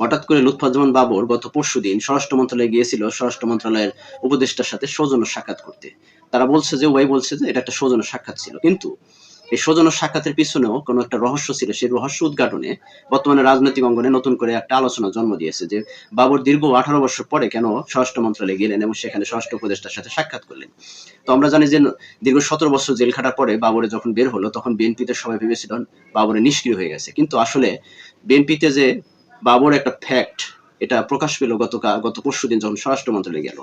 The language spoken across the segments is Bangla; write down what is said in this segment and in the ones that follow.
হঠাৎ করে লুৎফাজ্জামান বাবর গত পরশু দিন স্বরাষ্ট্র মন্ত্রণালয়ে গিয়েছিল স্বরাষ্ট্র মন্ত্রণালয়ের উপদেষ্টার সাথে সৌজন্য সাক্ষাৎ করতে। তারা বলছে যে ওয়াই বলছে যে, এটা একটা সৌজন্য সাক্ষাৎ ছিল। কিন্তু এই সৌজন্য সাক্ষাতের পিছনেও কোনো একটা রহস্য ছিল। সেই রহস্য উদ্ঘাটনে বর্তমানে রাজনৈতিক অঙ্গনে নতুন করে একটা আলোচনা জন্ম দিয়েছে যে, বাবর দীর্ঘ আঠারো বছর পরে কেন স্বরাষ্ট্র মন্ত্রণালয়ে গেলেন এবং সেখানে স্বরাষ্ট্র উপদেষ্টার সাথে সাক্ষাৎ করলেন। তো আমরা জানি যে, দীর্ঘ সতেরো বছর জেল খাটার পরে বাবরে যখন বের হলো, তখন বিএনপিতে সবাই ভেবেছিল বাবরে নিষ্ক্রিয় হয়ে গেছে। কিন্তু আসলে বিএনপিতে যে বাবর একটা ফ্যাক্ট এটা প্রকাশ পেল গতকাল, গত পরশু দিন যখন স্বরাষ্ট্র মন্ত্রণালয়ে গেল।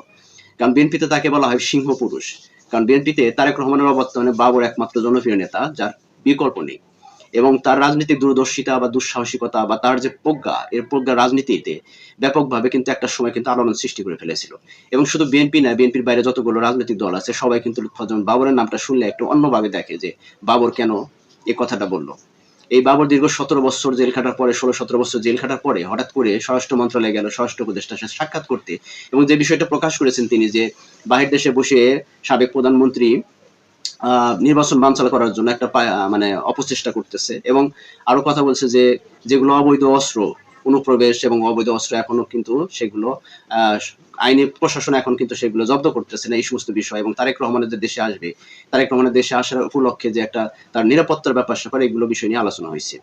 কারণ বিএনপিতে তাকে বলা হয় সিংহ পুরুষ। কারণ বিএনপিতে তারেক রহমানের অবর্তমানে বাবর একমাত্র জনপ্রিয় নেতা, যার বিকল্প নেই। এবং তার রাজনৈতিক দূরদর্শিতা বা দুঃসাহসিকতা বা তার যে প্রজ্ঞা, এর প্রজ্ঞা রাজনীতিতে ব্যাপকভাবে কিন্তু একটা সময় কিন্তু আলোড়ন সৃষ্টি করে ফেলেছিল। এবং শুধু বিএনপি না বিএনপির বাইরে যতগুলো রাজনৈতিক দল আছে, সবাই কিন্তু লুৎফাজ্জামান বাবরের নামটা শুনলে একটু অন্যভাবে দেখে যে বাবর কেন এই কথাটা বলল। এই বাবর দীর্ঘ সতেরো বছর জেল খাটার পরে ষোলো সতেরো বছর জেল খাটার পরে হঠাৎ করে স্বরাষ্ট্র মন্ত্রণালয়ে গেল স্বরাষ্ট্র উপদেষ্টার সাথে সাক্ষাৎ করতে এবং যে বিষয়টা প্রকাশ করেছেন তিনি যে বাহির দেশে বসে সাবেক প্রধানমন্ত্রী নির্বাচন বানচাল করার জন্য একটা মানে অপচেষ্টা করতেছে এবং আরও কথা বলছে যে যেগুলো অবৈধ অস্ত্র অনুপ্রবেশ এবং অবৈধ অস্ত্র এখনও কিন্তু সেগুলো আহ, আইনি প্রশাসন এখন কিন্তু সেগুলো জব্দ করতেছে না এই সমস্ত বিষয়, এবং তারেক রহমানের যে দেশে আসবে, তারেক রহমানের দেশে আসার উপলক্ষে যে একটা তার নিরাপত্তার ব্যাপার স্যাপার, এগুলো বিষয় নিয়ে আলোচনা হয়েছে।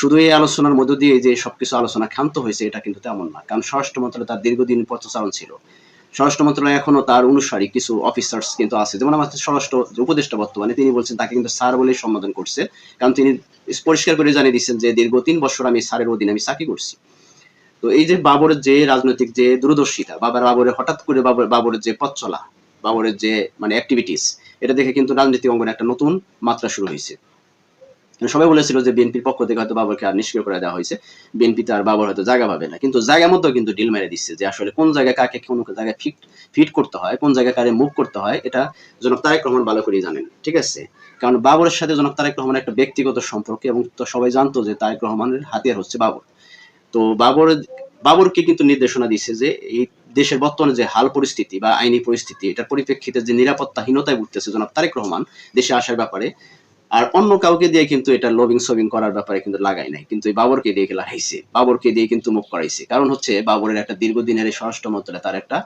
শুধু এই আলোচনার মধ্য দিয়ে যে সবকিছু আলোচনা ক্ষান্ত হয়েছে, এটা কিন্তু তেমন না, কারণ স্বরাষ্ট্র মন্ত্রণালয় তার দীর্ঘদিন পথচারণ ছিল। স্বরাষ্ট্র মন্ত্রণালয় এখনও তার অনুসারী কিছু অফিসার্স কিন্তু আছে, যেমন আমাদের স্বরাষ্ট্র উপদেষ্টা বর্তমানে, তিনি বলছেন তাকে কিন্তু স্যার বলে সম্বোধন করছে, কারণ তিনি পরিষ্কার করে জানিয়ে দিচ্ছেন যে দীর্ঘ তিন বছর আমি স্যারের অধীনে আমি চাকরি করছি। তো এই যে বাবরের যে রাজনৈতিক যে দূরদর্শিতা, বাবার বাবরের হঠাৎ করে বাবর বাবরের যে পথ চলা, বাবরের যে মানে অ্যাক্টিভিটিস এটা দেখে কিন্তু রাজনৈতিক অঙ্গনে একটা নতুন মাত্রা শুরু হয়েছে। সবাই বলেছিল যে বিএনপির পক্ষ থেকে হয়তো বাবরকে আর নিষ্ক্রিয় করে দেওয়া হয়েছে। বিএনপিতে আর বাবর হয়তো জায়গা পাবে না। কিন্তু জায়গা মতো কিন্তু ডিল মেরে দিচ্ছে যে আসলে কোন জায়গায় কাকে কোন জায়গায় ফিট ফিট করতে হয়, কোন জায়গায় কারে মুভ করতে হয়, এটা জনক তারেক রহমান ভালো করেই জানেন। ঠিক আছে? কারণ বাবরের সাথে জনক তারেক রহমান একটা ব্যক্তিগত সম্পর্ক এবং তো সবাই জানতো যে তারেক রহমানের হাতিয়ার হচ্ছে বাবর। তো বাবর, বাবরকে কিন্তু নির্দেশনা দিচ্ছে যে এই দেশের বর্তমানে যে হাল পরিস্থিতি বা আইনি পরিস্থিতি, এটার পরিপ্রেক্ষিতে যে নিরাপত্তাহীনতায় ভুগতেছে জনাব তারেক রহমান দেশে আসার ব্যাপারে, আর অন্য কাউকে দিয়ে কিন্তু এটা লবিং সবিং করার ব্যাপারে কিন্তু লাগাই নাই। কিন্তু এই বাবরকে দিয়ে লাগাইছে, বাবরকে দিয়ে কিন্তু মুখ করাইছে। কারণ হচ্ছে বাবরের একটা দীর্ঘদিনের এই স্বরাষ্ট্র মন্ত্রণালয়ে তার একটা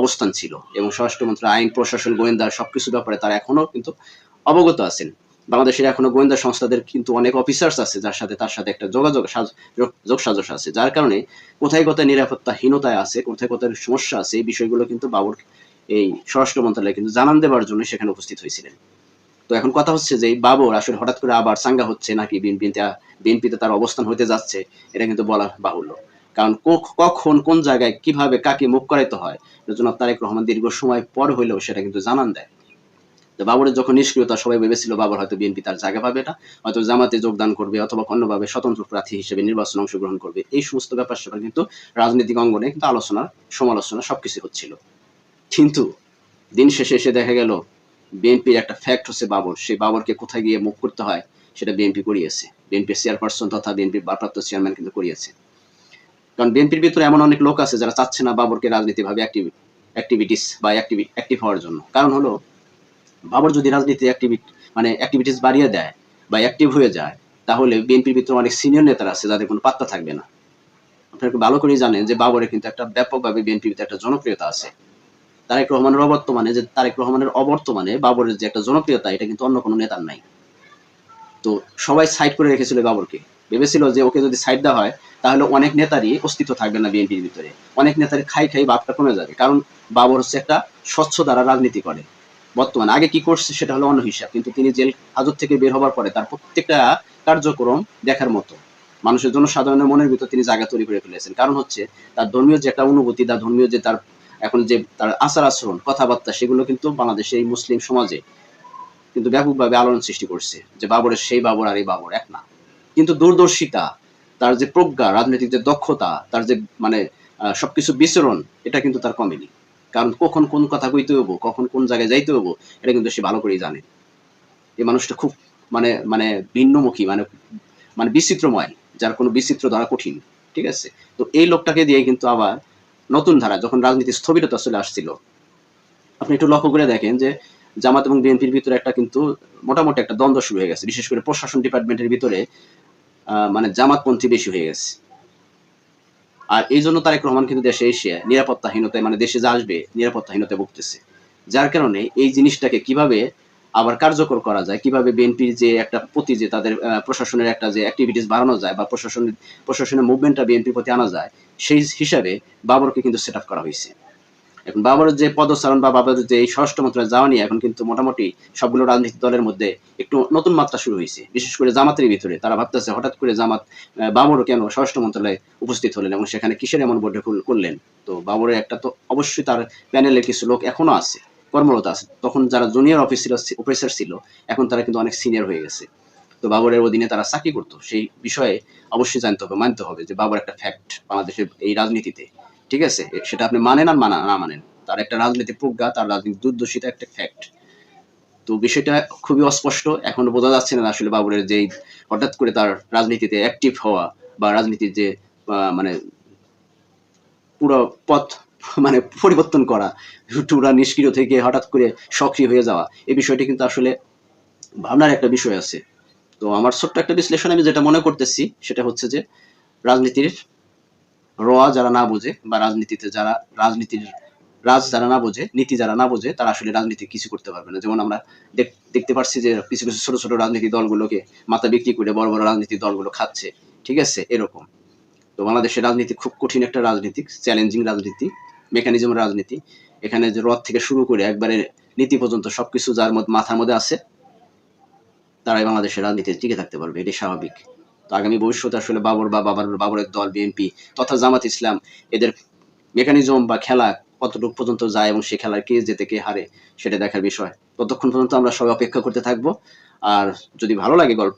অবস্থান ছিল এবং স্বরাষ্ট্র মন্ত্রণালয়, আইন, প্রশাসন গোয়েন্দা সবকিছু ব্যাপারে তারা এখনও কিন্তু অবগত আছেন। বাংলাদেশের এখনও গোয়েন্দা সংস্থাদের কিন্তু অনেক অফিসার্স আছে, যার সাথে তার সাথে একটা যোগাযোগ সাজ- যোগ- যোগসাজশ আছে, যার কারণে কোথায় কোথায় নিরাপত্তাহীনতায় আছে, কোথায় কোথায় সমস্যা আছে, এই বিষয়গুলো কিন্তু বাবর, এই স্বরাষ্ট্র মন্ত্রণালয় কিন্তু জানান দেওয়ার জন্য সেখানে উপস্থিত হয়েছিলেন। তো এখন কথা হচ্ছে যে বাবর আসলে হঠাৎ করে আবার সাঙ্গা হচ্ছে নাকি বিএনপিতে বিএনপিতে তার অবস্থান হতে যাচ্ছে, এটা কিন্তু বলা বাহুল্য। কারণ কখন, কোন জায়গায়, কীভাবে, কাকে মুখ করাইতে হয় জনাব তারেক রহমান দীর্ঘ সময় পর হইলেও সেটা কিন্তু জানান দেয়। তো বাবরের যখন নিষ্ক্রিয়তা সবাই ভেবেছিল বাবর হয়তো বিএনপি তার জায়গা পাবে না, হয়তো জামাতে যোগদান করবে অথবা অন্যভাবে স্বতন্ত্র প্রার্থী হিসেবে নির্বাচনে অংশগ্রহণ করবে। এই সমস্ত ব্যাপার স্যাপার কিন্তু রাজনৈতিক অঙ্গনে কিন্তু আলোচনা, সমালোচনা সবকিছু হচ্ছিল। কিন্তু দিন শেষে এসে দেখা গেল, বিএনপির একটা ফ্যাক্ট হচ্ছে বাবর। সেই বাবরকে কোথায় গিয়ে মুখ করতে হয় সেটা বিএনপি করিয়েছে। বিএনপির চেয়ারপারসন তথা বিএনপির ভারপ্রাপ্ত চেয়ারম্যান কিন্তু করিয়েছে। কারণ বিএনপির ভিতরে এমন অনেক লোক আছে যারা চাচ্ছে না বাবরকে রাজনীতিভাবে অ্যাক্টিভ অ্যাক্টিভিটিস বা অ্যাক্টিভ হওয়ার জন্য। কারণ হলো বাবর যদি রাজনীতি অ্যাক্টিভিটি মানে অ্যাক্টিভিটিস বাড়িয়ে দেয় বা অ্যাক্টিভ হয়ে যায়, তাহলে বিএনপির ভিতরে অনেক সিনিয়র নেতারা আছে যাদের কোনো পাত্তা থাকবে না। আপনারা ভালো করেই জানেন যে বাবরের কিন্তু একটা ব্যাপকভাবে বিএনপির ভিতরে একটা জনপ্রিয়তা আছে। তারেক রহমানের অবর্তমানে যে তারেক রহমানের অবর্তমানে বাবরের যে একটা জনপ্রিয়তা, এটা কিন্তু অন্য কোনো নেতার নাই। তো সবাই সাইড করে রেখেছিল বাবরকে। ভেবেছিল যে ওকে যদি সাইড দেওয়া হয়, তাহলে অনেক নেতারই অস্তিত্ব থাকবে না বিএনপির ভিতরে। অনেক নেতারই খাই খাই ভাবটা কমে যাবে। কারণ বাবর হচ্ছে একটা স্বচ্ছ দ্বারা রাজনীতি করে। বর্তমানে। আগে কি করছে সেটা হলো অন্য হিসাব। কিন্তু তিনি জেল, হাজত থেকে বের হবার পরে তার প্রত্যেকটা কার্যক্রম দেখার মতো। মানুষের জন্য সাধারণের মনের ভিতর তিনি জায়গা তৈরি করে ফেলেছেন। কারণ হচ্ছে তার ধর্মীয় যে একটা অনুভূতি, তার ধর্মীয় যে তার এখন যে তার আচার আচরণ, কথাবার্তা, সেগুলো কিন্তু বাংলাদেশের এই মুসলিম সমাজে কিন্তু ব্যাপকভাবে আলোড়ন সৃষ্টি করছে যে বাবরের সেই বাবর আর এই বাবর এক না। কিন্তু দূরদর্শিতা, তার যে প্রজ্ঞা, রাজনৈতিক যে দক্ষতা, তার যে মানে সবকিছু বিচরণ, এটা কিন্তু তার কমেনি। কারণ কখন কোন কথা কইতে হব কখন কোন জায়গায় যাইতে হব এটা কিন্তু সে ভালো করেই জানে। এই মানুষটা খুব মানে মানে ভিন্নমুখী মানে মানে বিচিত্রময়, যার কোনো বিচিত্র ধরা কঠিন, ঠিক আছে? তো এই লোকটাকে দিয়ে কিন্তু আবার নতুন ধারা, যখন রাজনীতি স্থবিরতা চলে আসছিল, আপনি একটু লক্ষ্য করে দেখেন যে জামাত এবং বিএনপির ভিতরে একটা কিন্তু মোটামুটি একটা দ্বন্দ্ব শুরু হয়ে গেছে। বিশেষ করে প্রশাসন ডিপার্টমেন্টের ভিতরে মানে জামাতপন্থী বেশি হয়ে গেছে। আর এই জন্য তারেক রহমান কিন্তু দেশে এসে নিরাপত্তাহীনতায় মানে দেশে যা আসবে, নিরাপত্তাহীনতায় ভুগতেছে। যার কারণে এই জিনিসটাকে কীভাবে আবার কার্যকর করা যায়, কীভাবে বিএনপির যে একটা প্রতি যে তাদের প্রশাসনের একটা যে অ্যাক্টিভিটিস বাড়ানো যায় বা প্রশাসনের প্রশাসনের মুভমেন্টটা বিএনপির প্রতি আনা যায়, সেই হিসাবে বাবরকে কিন্তু সেট করা হয়েছে। এখন বাবরের যে পদচারণ বা বাবরের যে স্বরাষ্ট্র মন্ত্রণালয়ে যাওয়া নিয়ে এখন কিন্তু মোটামুটি সবগুলো রাজনৈতিক দলের মধ্যে একটু নতুন মাত্রা শুরু হয়েছে। বিশেষ করে জামাতের ভিতরে তারা ভাবতেছে হঠাৎ করে জামাত বাবরও কেন স্বরাষ্ট্র মন্ত্রণালয়ে উপস্থিত হলেন এবং সেখানে কিসের এমন বৈঠক করলেন? তো বাবরের একটা তো অবশ্যই তার প্যানেলের কিছু লোক এখনও আছে, কর্মরত আছে। তখন যারা জুনিয়র অফিসার অফিসার ছিল, এখন তারা কিন্তু অনেক সিনিয়র হয়ে গেছে। তো বাবরের অধীনে তারা চাকরি করতো। সেই বিষয়ে অবশ্যই জানতে হবে, মানতে হবে যে বাবর একটা ফ্যাক্ট বাংলাদেশের এই রাজনীতিতে। ঠিক আছে? সেটা আপনি মানেন আর মানা, না মানেন। তার একটা রাজনীতি প্রজ্ঞা, তার রাজনীতি দুর্দশিতা একটা ফ্যাক্ট তো বিষয়টা খুবই অস্পষ্ট। এখনও বোঝা যাচ্ছে না আসলে বাবরের যে হঠাৎ করে তার রাজনীতিতে অ্যাক্টিভ হওয়া বা রাজনীতির যে মানে পুরো পথ মানে পরিবর্তন করা পুরা নিষ্ক্রিয় থেকে হঠাৎ করে সক্রিয় হয়ে যাওয়া এই বিষয়টি কিন্তু আসলে ভাবনার একটা বিষয় আছে। তো আমার ছোট্ট একটা বিশ্লেষণ আমি যেটা মনে করতেছি, সেটা হচ্ছে যে রাজনীতির রোয়া যারা না বোঝে বা রাজনীতিতে যারা, রাজনীতির, রাজ যারা না বোঝে, নীতি যারা না বোঝে, তারা আসলে রাজনীতি কিছু করতে পারবে না। যেমন আমরা দেখতে পাচ্ছি যে কিছু কিছু ছোট ছোট রাজনীতি দলগুলোকে মাথা বিক্রি করে বড় বড় রাজনীতি দলগুলো খাচ্ছে। ঠিক আছে? এরকম। তো বাংলাদেশের রাজনীতি খুব কঠিন একটা রাজনীতি চ্যালেঞ্জিং রাজনীতি মেকানিজম রাজনীতি। এখানে যে রথ থেকে শুরু করে একবারে নীতি পর্যন্ত সবকিছু যার মধ্যে মাথার মধ্যে আছে, তারাই বাংলাদেশের রাজনীতিতে টিকে থাকতে পারবে। এটি স্বাভাবিক। তো আগামী ভবিষ্যতে আসলে বাবর বা বাবার, বাবরের দল, বিএনপি তথা জামাত ইসলাম এদের মেকানিজম বা খেলা কতটুকু পর্যন্ত যায় এবং সেই খেলার কে যেতে কে হারে সেটা দেখার বিষয়। ততক্ষণ পর্যন্ত আমরা সবাই অপেক্ষা করতে থাকব। আর যদি ভালো লাগে গল্প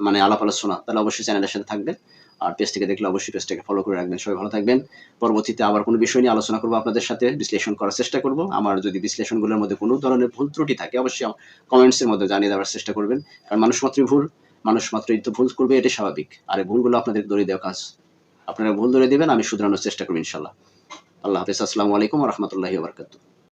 মানে আলাপ আলোচনা, তাহলে অবশ্যই চ্যানেলের সাথে থাকবেন। আর পেজ থেকে দেখলে অবশ্যই পেজটাকে ফলো করে রাখবেন। সবাই ভালো থাকবেন। পরবর্তীতে আবার কোনো বিষয় নিয়ে আলোচনা করব আপনাদের সাথে। বিশ্লেষণ করার চেষ্টা করব। আমার যদি বিশ্লেষণগুলোর মধ্যে কোনো ধরনের ভুল ত্রুটি থাকে, অবশ্যই কমেন্টসের মধ্যে জানিয়ে দেওয়ার চেষ্টা করবেন। কারণ মানুষ মাত্রই ভুল। মানুষ মাত্রই তো ভুল করবে, এটাই স্বাভাবিক। আর ভুলগুলো আপনাদের ধরে দেওয়া কাজ। আপনারা ভুল ধরে দেবেন, আমি শুধরানোর চেষ্টা করব ইনশাল্লাহ আল্লাহ হাফিজ, আসসালামু আলাইকুম রহমতুল্লাহি বারকাতুহ।